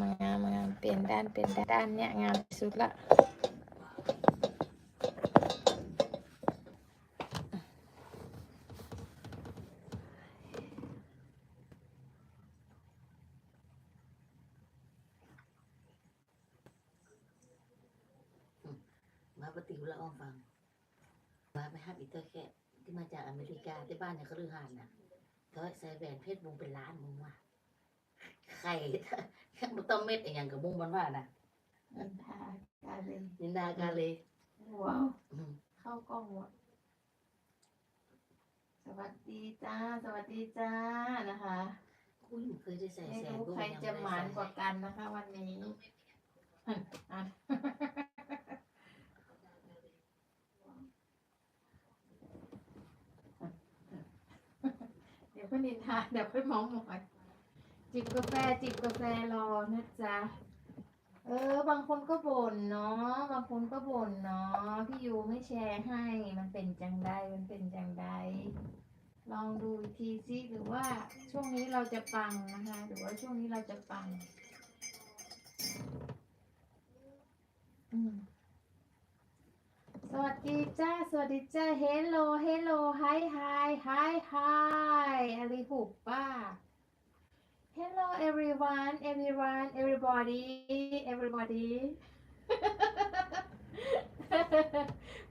มางามมางามเปลี่ยนด้านเปลี่ยนด้านเนี่ยงามที่สุดละมาปฏิวัติละอองฟังมาไปฮับอีเตอร์แค่ที่มาจากอเมริกาที่บ้านเนี่ยเขาลือหานน่ะเขาใส่แหวนเพชรวงเป็นล้านมึงว่าไข่ นต้องเม็ดอะไรอย่างกับมุงมันว่านะนันทาการเลยนินดากาเลยว้าวอืมเข้ากล้องหมดสวัสดีจ้า สวัสดีจ้านะคะอุ้ยมันเคยได้ใส่ไม่แสนรู้กูใครยังจะไม่หมานได้กว่าใส่กันนะคะ วันนี้อะเดี๋ยวค่อยนินทาเดี๋ยวค่อยเมองมอย จิบกาแฟจิบกาแฟรอนะจ๊ะ เออ บางคนก็บ่นเนาะบางคนก็บ่นเนาะพี่ยูไม่แชร์ให้ มันเป็นจังใดมันเป็นจังใดลองดูทีซิหรือว่าช่วงนี้เราจะปังนะคะ หรือว่าช่วงนี้เราจะปัง สวัสดีจ้า สวัสดีจ้าเฮลโลเฮลโลไฮไฮไฮไฮอะไรหุบป้า Hello everyone, everyone, everybody, everybody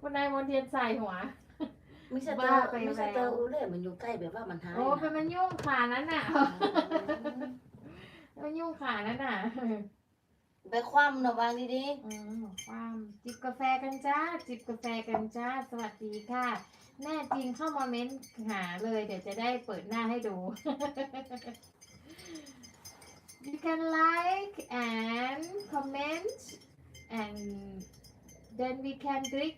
คุณนายมนเทียนใส่หัว มิสเตอบ้าร์ไปมิสแล้วเตอร์อูเล่มันอยู่ใกล้แบบว่ามันหายโอ้เป็นนะมันยุ่งขานั้นน่ะ มันยุ่งขานั้นน่ะไปคว่ำนะวางดีอืมความจิบกาแฟกันจ้า จิบกาแฟกันจ้า สวัสดีค่ะ แน่จริงเข้ามาเม้นหาเลย เดี๋ยวจะได้เปิดหน้าให้ดู you can like and comment and then we can drink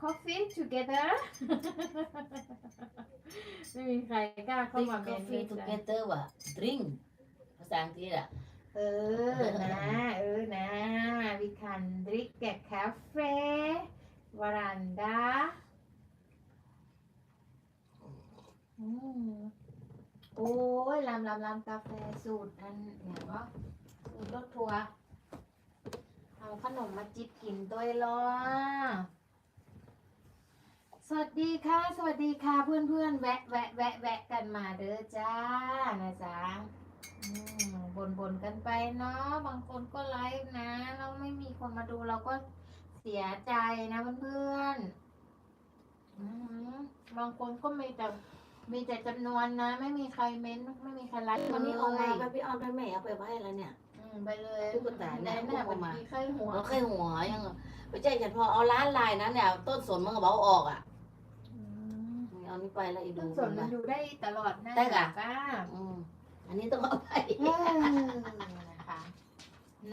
coffee together ไม่มีใครกล้า ๆ เข้ามา กา เม้น แฟ เลย ทู จ้ะ เกเตอร์ว่ะดริงภาษาอังกฤษอ่ะ เออ นะ เออ นะ we can drink a cafe veranda อืม โอ้ยลำลำลำกาแฟสูตรอันเนี่ยว่าสูตรรถทัวร์เอาขนมมาจิบกินตัวรอสวัสดีค่ะ สวัสดีค่ะเพื่อนเพื่อนแวะแวะแวะแวะกันมาเด้อจ้านะจ๊ะบ่นบ่นกันไปเนาะบางคนก็ไลฟ์นะ เราไม่มีคนมาดูเราก็เสียใจนะเพื่อนๆอืมบางคนก็มีแต่ มีแต่จำนวนนะ ไม่มีใครเม้นต์ไม่มีใครไลฟ์วันนี้ออกมาเลยไปพี่ออนไปแม่เอาไปไว้แล้วเนี่ย อืมไปเลยตุ๊กตาเนี่ยแน่เอามาๆไข้หัวเราเคยหัวยังไปแจ้งฉันพอเอาร้านลายนั้นเนี่ยต้นสนมันก็เบาออกอะอืมเอานี่ไปแล้วอีต้ดูนสนมันอยู่ได้ตลอดนะได้ค่ะจ้าอืมอันนี้ต้องเอาไปเออนะคะ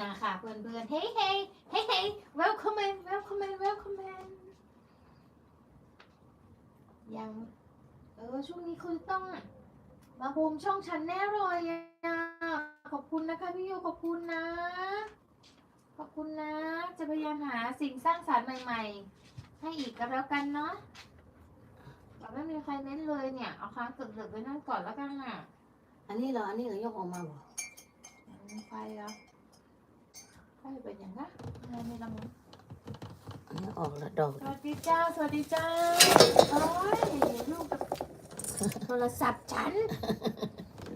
นะคะเพื่อนๆ hey hey hey hey welcome in welcome in welcome in ยังเออช่วงนี้คุณต้องมาบูมช่องฉันแน่เลยอะขอบคุณนะคะพี่โยขอบคุณนะ ขอบคุณนะ จะพยายามหาสิ่งสร้างสรรค์ใหม่ ๆ ให้อีกก็แล้วกันเนาะแต่ไม่มีใครเน้นเลยเนี่ยเอาค้างเกิดๆไว้นั่นก่อนแล้วกันอะอันนี้เหราอันนี้เหรายกออกมาบ่อืมไฟเหรอไฟเป็นอย่างนะอะไรไม่ละมุนอันนี้ออกแล้วดอก สวัสดีเจ้า สวัสดีเจ้าโอ้ยลูกกับ โทรศัพท์ฉัน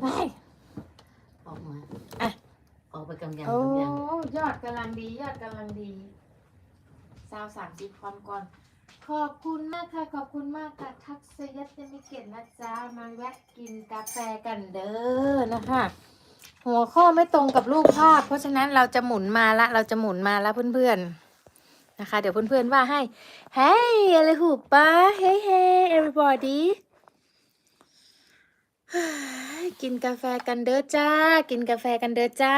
ไปออกมาอะออกไปกำยังโอ้กำยังยอดกำลังดียอดกำลังดีซาวสามสิบความก่อน ขอบคุณมากค่ะ ขอบคุณมากค่ะ ทักษยัตยมิเกตนะจ๊ะมาแวะกินกาแฟกันเด้อนะคะ หัวข้อไม่ตรงกับรูปภาพ เพราะฉะนั้นเราจะหมุนมาละเราจะหมุนมาละเพื่อนๆนะคะ เดี๋ยวเพื่อนๆว่าให้ Hey อะไรหูปะ Hey hey everybody กินกาแฟกันเด้อจ้า กินกาแฟกันเด้อจ้า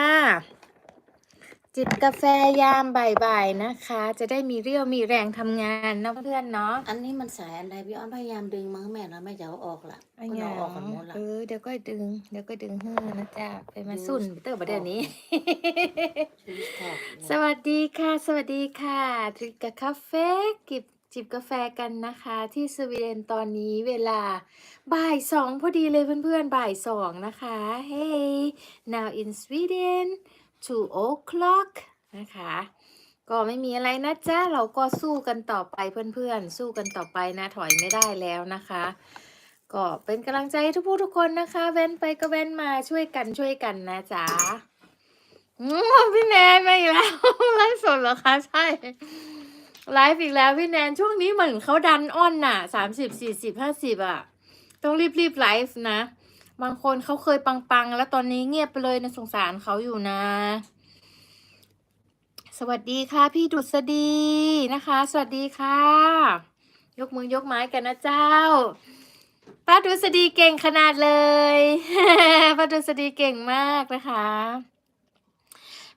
จิบกาแฟยามบ่ายๆนะคะ จะได้มีเรี่ยวมีแรงทำงานเนาะเพื่อนๆเนาะ อันนี้มันสายอะไรพี่อ้อนพยายามดึงมาให้แม่แล้วแม่จะเอาออกละอันก็นี้เอาออกกันหมดละเออเดี๋ยวก็ดึง เดี๋ยวก็ดึงเฮือนะจ๊ะไปมาสุ่นเตอร์ประเดี๋ยวนี้ ชีสแท็กสวัสดีค่ะ สวัสดีค่ะดริกกับคาเฟ่กิบ จิบกาแฟกันนะคะที่สวีเดนตอนนี้เวลาบ่ายสองพอดีเลยเพื่อนๆบ่ายสองนะคะ Hey now in Sweden two o'clock นะคะ ก็ไม่มีอะไรนะจ๊ะ เราก็สู้กันต่อไปเพื่อนๆ สู้กันต่อไปนะถอยไม่ได้แล้วนะคะ ก็เป็นกำลังใจให้ทุกผู้ทุกคนนะคะ เว้นไปก็เว้นมาช่วยกันช่วยกันนะจ๊ะพี่แนนมาอีกแล้วไลฟ์สดเหรอคะใช่ ไลฟ์อีกแล้วพี่แนนช่วงนี้เหมือนเขาดันอ้อนน่ะสามสิบสี่สิบห้าสิบอะ ต้องรีบรีบไลฟ์นะ บางคนเขาเคยปังๆ แล้วตอนนี้เงียบไปเลยนะสงสารเขาอยู่นะ สวัสดีค่ะ พี่ดุษฎีนะคะ สวัสดีค่ะ ยกมือยกไม้กันนะเจ้าป้าดุษฎีเก่งขนาดเลยป้าดุษฎีเก่งมากนะคะ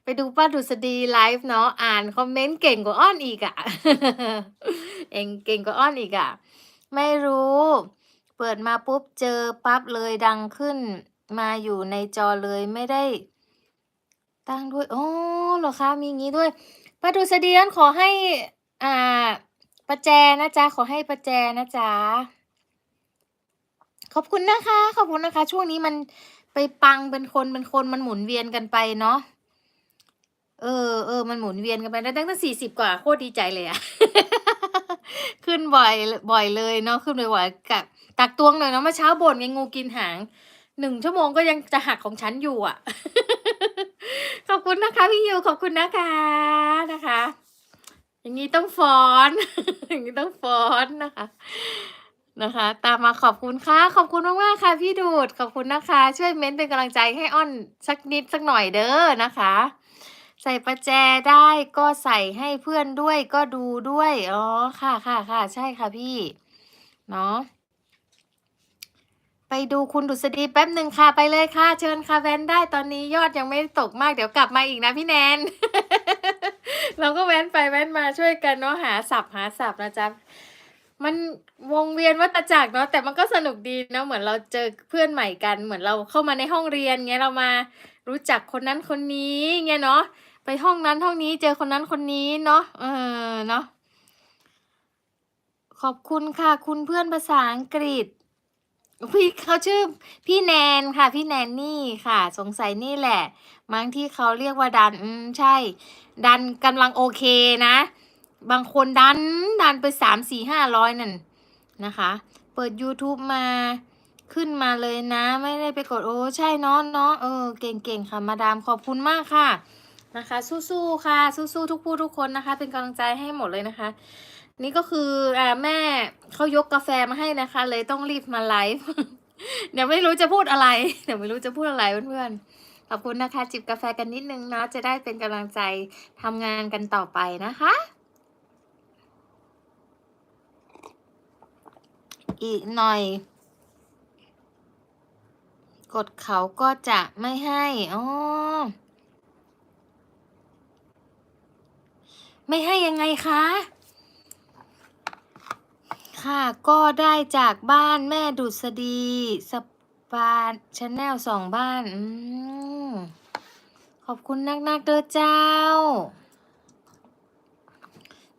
ไปดูป้าดุษฎีไลฟ์เนาะอ่านคอมเมนต์เก่งกว่าอ้อนอีกอะ่ะ เองเก่งกว่าอ้อนอีกอะ่ะ ไม่รู้ เปิดมาปุ๊บเจอปั๊บเลยดังขึ้น มาอยู่ในจอเลยไม่ได้ ตั้งด้วยโอ้เหรอคะมีงี้ด้วยป้าดุษฎีนั้นขอให้อ่าประแจนะจ๊ะขอให้ประแจนะจ๊ะขอบคุณนะคะ ขอบคุณนะคะ ช่วงนี้มันไปปังเป็นคนเป็นคนมันหมุนเวียนกันไปเนาะ เออเออมันหมุนเวียนกันไปได้ตั้งแต่สี่สิบกว่าโคตรดีใจเลยอะ ขึ้นบ่อยบ่อยเลยเนาะขึ้นบ่อยๆกักตักตวงหน่อยเนาะเมื่อเช้าบ่นไงงูกินหางหนึ่งชั่วโมงก็ยังจะหักของฉันอยู่อะ ขอบคุณนะคะพี่ยูขอบคุณนะคะนะคะ อย่างนี้ต้องฟ้อน อย่างนี้ต้องฟ้อนนะคะนะคะ ตามมาขอบคุณค่ะ ขอบคุณมากๆค่ะพี่ดูดขอบคุณนะคะ ช่วยเม้นต์เป็นกำลังใจให้อ้อนสักนิดสักหน่อยเด้อนะคะ ใส่ประแจได้ก็ใส่ให้เพื่อนด้วยก็ดูด้วย อ๋อ ค่ะค่ะค่ะใช่ค่ะพี่ เนาะ ไปดูคุณดุษฎีแป๊บหนึ่งค่ะ ไปเลยค่ะ เชิญค่ะแว้นได้ตอนนี้ยอดยังไม่ตกมากเดี๋ยวกลับมาอีกนะพี่แนน เราก็แว้นไปแว้นมาช่วยกันเนาะหาสับหาสับนะจ๊ะมันวงเวียนวัฏจักรเนาะแต่มันก็สนุกดีเนาะเหมือนเราเจอเพื่อนใหม่กัน เหมือนเราเข้ามาในห้องเรียนเงี้ยเรามารู้จักคนนั้นคนนี้เงี้ยเนาะ ไปห้องนั้นห้องนี้เจอคนนั้นคนนี้เนาะเออเนาะขอบคุณค่ะคุณเพื่อนภาษาอังกฤษ พี่เขาชื่อพี่แนนค่ะ พี่แนนนี่ค่ะ สงสัยนี่แหละมั้งที่เขาเรียกว่าดันอืมใช่ ดันกำลังโอเคนะ บางคนดันดันไปสามสี่ห้าร้อยนั่นนะคะ เปิด YouTube มาขึ้นมาเลยนะ ไม่ได้ไปกดโอ้ใช่เนาะเนาะเออเก่งๆค่ะมาดามขอบคุณมากค่ะ นะคะ สู้ๆค่ะ สู้ๆทุกผู้ทุกคนนะคะ เป็นกำลังใจให้หมดเลยนะคะ นี่ก็คืออ่าแม่เขายกกาแฟมาให้นะคะ เลยต้องรีบมาไลฟ์เดี๋ยวไม่รู้จะพูดอะไร เดี๋ยวไม่รู้จะพูดอะไรเพื่อนๆขอบคุณนะคะ จิบกาแฟกันนิดนึงเนาะจะได้เป็นกำลังใจทำงานกันต่อไปนะคะอีกหน่อย กดเขาก็จะไม่ให้อ๋อ ไม่ให้ยังไงคะ ค่ะก็ได้จากบ้านแม่ดุษฎีสปาชแนลสองบ้านอืขอบคุณนักๆเด้อเจ้า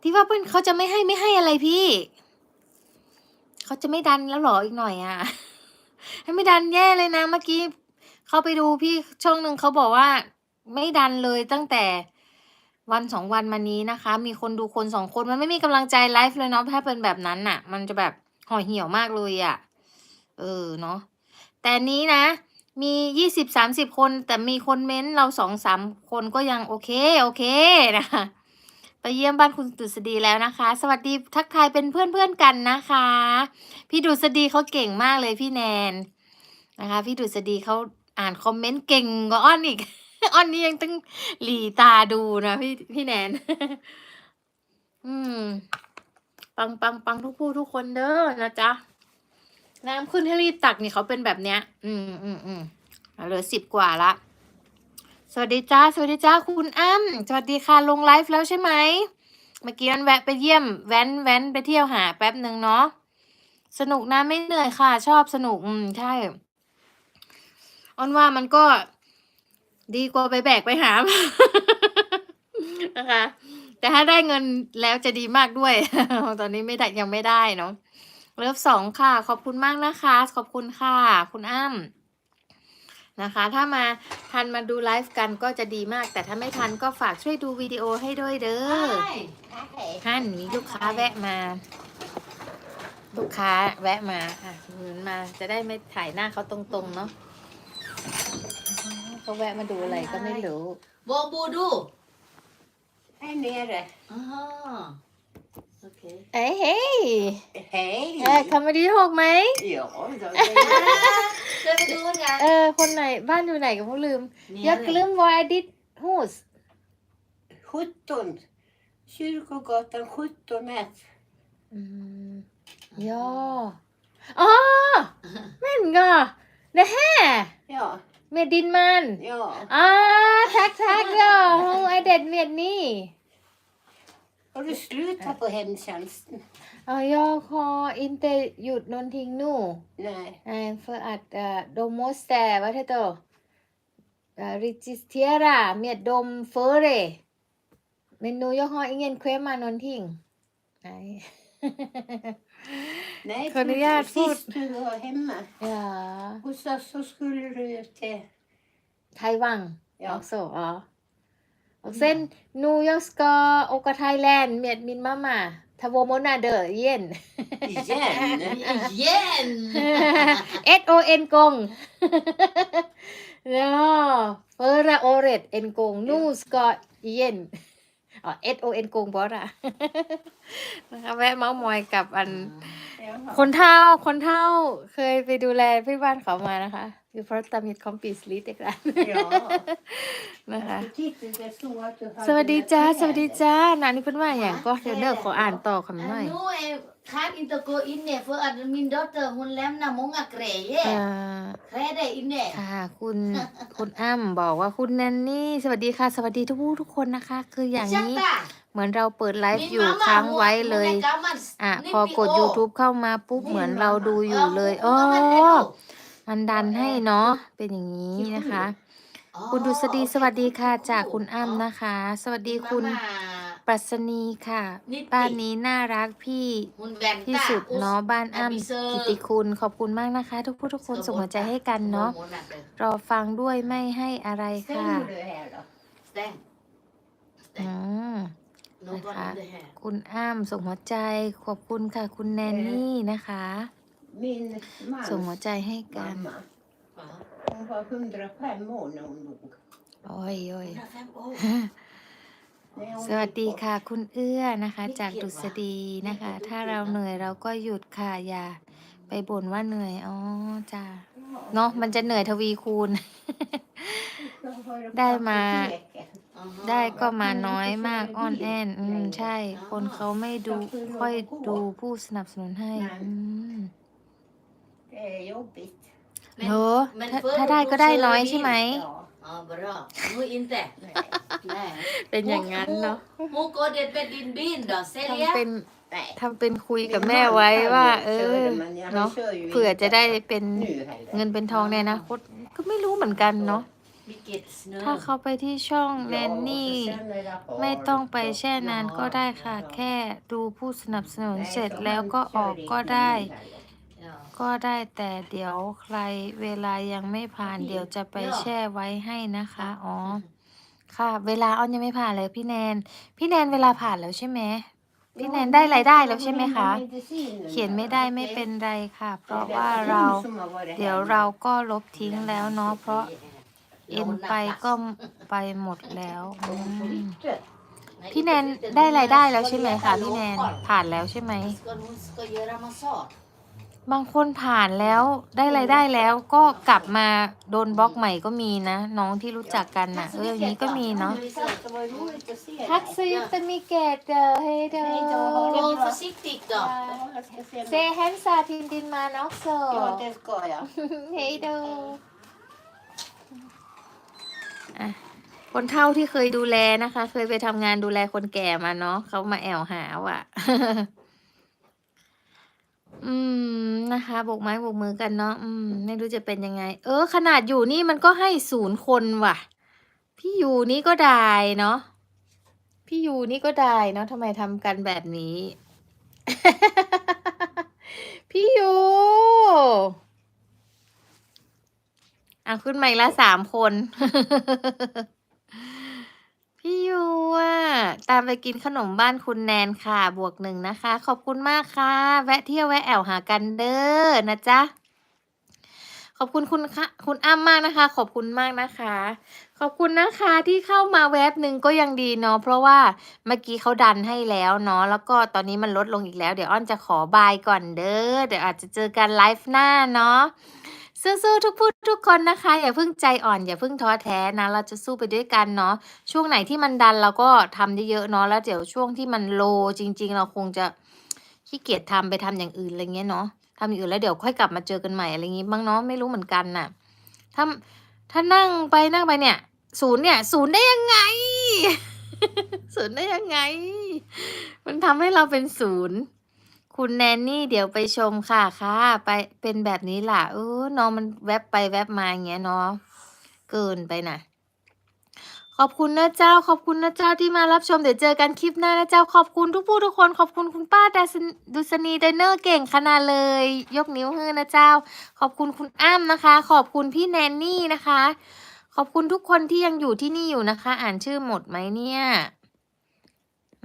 ที่ว่าเพื่อนเขาจะไม่ให้ไม่ให้อะไรพี่ เขาจะไม่ดันแล้วหรออีกหน่อยอะให้ไม่ดันแย่เลยนะเมื่อกี้ เขาไปดูพี่ช่องหนึ่งเขาบอกว่า ไม่ดันเลยตั้งแต่ วันสองวันมานี้นะคะ มีคนดูคนสองคนมันไม่มีกำลังใจไลฟ์เลยเนาะถ้าเป็นแบบนั้นน่ะ มันจะแบบห่อเหี่ยวมากเลยอะ่ะ เออเนาะแต่นี้นะ มียี่สิบสามสิบคน แต่มีคนเม้นเราสองสามคนก็ยังโอเคโอเคนะคะไปเยี่ยมบ้านคุณดุษฎีแล้วนะคะ สวัสดีทักทายเป็นเพื่อนเพื่อนกันนะคะ พี่ดุษฎีเขาเก่งมากเลยพี่แนนนะคะ พี่ดุษฎีเขาอ่านคอมเมนต์เก่งกว่าอ้อนอีก ออนนี่ยังต้องหลีตาดูนะพี่พี่แนน อืม ปังปังปังทุกผู้ทุกคนเด้อนะจ๊ะ น้ำขึ้นให้รีบตักนี่เขาเป็นแบบเนี้ย อืมอืมอืมเหลือสิบกว่าละ สวัสดีจ้า สวัสดีจ้าคุณอ้ำสวัสดีค่ะลงไลฟ์แล้วใช่ไหม เมื่อกี้มันแวะไปเยี่ยม แว้นแว้นไปเที่ยวหาแป๊บหนึ่งเนาะ สนุกนะไม่เหนื่อยค่ะ ชอบสนุก อืม ใช่ อ้อนว่ามันก็ ดีกว่าไปแบกไปหาม นะคะ แต่ถ้าได้เงินแล้วจะดีมากด้วย ตอนนี้ไม่ได้ยังไม่ได้เนาะเลิฟสองค่ะ ขอบคุณมากนะคะ ขอบคุณค่ะ คุณอ้ำนะคะ ถ้ามาทันมาดูไลฟ์กันก็จะดีมาก แต่ถ้าไม่ทันก็ฝากช่วยดูวิดีโอให้ด้วยเด้อฮั่นมีลูกค้าแวะมา ลูกค้าแวะมาค่ะเหมือนมา จะได้ไม่ถ่ายหน้าเขาตรงๆเนาะ เขาแวะมาดูอะไรก็ไม่รู้โบบูดู Här nere. อ๋อโอเคเอ้ยเฮ้ย Hej! เออคำมาดีหกไหม Ja, då, det เคยไปดูกันยังเออคนไหนบ้านอยู่ไหนก็พวกลืมเนี่ jag glöm var är ditt hus är 17. Kyrkogatan 17 mät. อืมย่ออ๋อแม่นก็ det här Ja, med din man ja. ah tack tack då hon är det med ni Har du slutat på hemtjänsten? Ja, jag har inte gjort någonting nu. Nej. Eh, För att eh, de måste, vad heter det? Eh, Registrera med dem före. Men nu jag har ingen klämma någonting. Nej. Nej, Kan du för göra sist du var hemma ja, hos oss så skulle du ju till... Taiwan Ja. också. Ja. Och sen nu jag ska åka Thailand med min mamma. Två månader igen. Igen? เย็น S O N กง ja förra året en gång nu ska igen อ๋อ S O N กงบอสอะนะคะแวะเมาส์มอยกับอัน Jaha. คนเท่าคนเท่าเคยไปดูแลพี่บ้านเขามานะคะ อยู่พระตามิดคอมปิสลิตเด็กรัน Ja. นะคะ Jag tyckte det stod att du hade สวัสดีจ้า något สวัสดี kläder. จ้านานี่เพิ่นว่าอย่างก็เดี๋ยวเด้อขออ่านต่อคำหน่อย Nu är kan inte gå in ner för att min dotter hon lämnar många grejer. อ่า Kläder inne. ค่ะคุณ คุณอ้ำบอกว่าคุณแนนนี่ สวัสดีค่ะ สวัสดีทุกผู้ทุกคนนะคะ คืออย่างนี้ Ursäkta. เหมือนเราเปิดไลฟ์ Min อยู่ mamma, ค้าง hon- ไว้ hon เลย är gammal อะ90พอกด år. YouTube เข้ามาปุ๊บ เหมือนเราดูอยู่เลย Ja, อ๋อ hon är då. มันดันให้เนาะเป็นอย่างนี้นะคะ คุณดุษฎีสวัสดีค่ะจากคุณอ้ำนะคะ สวัสดีคุณ Mamma, ปรัชนีค่ะนิติบ้านนี้น่ารักพี่ hon väntar ที่สุด oss เนาะบ้านอ้ำ besök กิติคุณขอบคุณมากนะคะ ทุกผู้ทุกคนส่งหัวใจให้กันเนาะ två månader. รอฟังด้วยไม่ให้อะไรค่ะ Stänger du här då? Stäng. อืม Någon นะคะ in det här. คุณอ้ำส่งหัวใจขอบคุณค่ะ คุณแนนนี่นะคะ Min ส่งหัว mans ใจให้กัน mamma. Ja. Hon var 105 år när hon dog. โอ้ยโอ้ย105 år. Nej, hon สวัส gick ดี bort. ค่ะ คุณเอื้อนะคะไม่เกี่ยวจากดุษฎีนะคะไม่เกี่ยวถ้าเราเหนื่อยเราก็หยุดค่ะอย่าไปบ่นว่าเหนื่อยอ๋อจ้าเนาะมันจะเหนื่อยทวีคูณ Jag var på ได้มา apoteket. Aha. ได้ก็มาน้อยมากอ้อนแอนอืมใช่ คนเขาไม่ดูค่อยดูผู้สนับสนุนให้ อืม Det är jobbigt. Men- เหรอ men ถ้า förr ถ้าได้ก็ då ได้ kör น้อย vi ใช่ไหม Ja, Ja, bra. Nu inte. nej. Nej. เป็นอย่างนั้นเนาะ Hon går det med din bil då? ทำ Sälja? เป็น nej. ทำเป็นคุยกับ Min แม่ man ไว้ kan ว่า ju เอ köra, อ men jag เนาะ kör ju เผื่อ inte จะได้เป็น nu heller. เงินเป็นทองในอนาคตก็ไม่รู้เหมือนกันเนาะ Vilket snö. ถ้าเขาไปที่ช่องแน Ja, น och นี่ så sen är det ไม่ต้องไป halt och- แช่นานก็ได้ค่ะ Ja. แค่ดูผู้สนับสนุน Nej, เสร็จ så แล้ว han ก็อ kör อก inte ก็ได้ nu heller. Ja. ก็ได้แต่เดี๋ยวใครเวลายังไม่ผ่านเดี๋ยวจะไปแช่ไว้ให้นะคะ อ๋อ ค่ะ เวลาอ้อนยังไม่ผ่านเลยพี่แนน พี่แนนเวลาผ่านแล้วใช่ไหมพี่แนนได้รายได้แล้วใช่ไหมคะ เขียนไม่ได้ไม่เป็นไรค่ะ เพราะว่าเราเดี๋ยวเราก็ลบทิ้งแล้วเนาะเพราะเอ็นไปก็ไปหมดแล้วอืมพี่แนนได้รายได้แล้วใช่ไหมคะพี่แนนผ่านแล้วใช่ไหม Ska hon ska göra massage? บางคนผ่านแล้วได้รายได้แล้วก็กลับมาโดนบล็อกใหม่ก็มีนะ น้องที่รู้จักกันนะเอออย่างนี้ก็มีเนาะ ทักซิตมิเกตเดอเฮเดอ Gå försiktigt då. 세 햄사 딘딘만 없어 Ja, det ska jag. 헤이도 อ่ะคนเฒ่าที่เคยดูแลนะคะ เคยไปทำงานดูแลคนแก่มาเนาะเขามาแอวหาว่ะ อืม นะคะโบกไม้โบกมือกันเนาะ อืม ไม่รู้จะเป็นยังไง เออ ขนาดอยู่นี่มันก็ให้ศูนย์คนว่ะ พี่อยู่นี่ก็ได้เนาะ พี่อยู่นี่ก็ได้เนาะทำไมทำกันแบบนี้ พี่อยู่อะขึ้นมาอีกล้วสามคน ตามไปกินขนมบ้านคุณแนนค่ะ บวกหนึ่งนะคะ ขอบคุณมากค่ะ แวะเที่ยวแวะแอวหากันเด้อนะจ๊ะ ขอบคุณคุณค่ะคุณอ้ำมากนะคะ ขอบคุณมากนะคะ ขอบคุณนะคะที่เข้ามาแวบหนึ่งก็ยังดีเนาะเพราะว่าเมื่อกี้เขาดันให้แล้วเนาะแล้วก็ตอนนี้มันลดลงอีกแล้ว เดี๋ยวอ้อนจะขอบายก่อนเด้อเดี๋ยวอาจจะเจอกันไลฟ์หน้าเนาะ สู้ๆทุกผู้ทุกคนนะคะ อย่าเพิ่งใจอ่อนอย่าเพิ่งท้อแท้นะ เราจะสู้ไปด้วยกันเนาะช่วงไหนที่มันดันเราก็ทำเยอะๆเนาะแล้วเดี๋ยวช่วงที่มันโลจริง ๆ เราคงจะขี้เกียจทำไปทำอย่างอื่นอะไรเงี้ยเนาะทำอย่างอื่นแล้วเดี๋ยวค่อยกลับมาเจอกันใหม่อะไรอย่างงี้บ้างเนาะไม่รู้เหมือนกันน่ะถ้าถ้านั่งไปนั่งไปเนี่ย ศูนย์เนี่ย ศูนย์ได้ยังไง ศูนย์ได้ยังไง มันทำให้เราเป็นศูนย์ คุณแนนนี่เดี๋ยวไปชมค่ะ ค่ะ ไป เป็นแบบนี้ล่ะ เออ น้องมันแวบไปแวบมาอย่างเงี้ยเนาะ เกินไปน่ะ ขอบคุณนะเจ้า ขอบคุณนะเจ้าที่มารับชม เดี๋ยวเจอกันคลิปหน้านะเจ้า ขอบคุณทุกผู้ทุกคน ขอบคุณคุณป้าดาสนดุษณีไดเนอร์เก่งขนาดเลย ยกนิ้วให้นะเจ้า ขอบคุณคุณอ้ำนะคะ ขอบคุณพี่แนนนี่นะคะ ขอบคุณทุกคนที่ยังอยู่ที่นี่อยู่นะคะ อ่านชื่อหมดไหมเนี่ย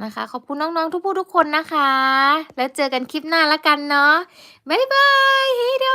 นะคะ ขอบคุณน้องๆทุกผู้ทุกคนนะคะ แล้วเจอกันคลิปหน้าละกันเนาะบ๊ายบายฮิโด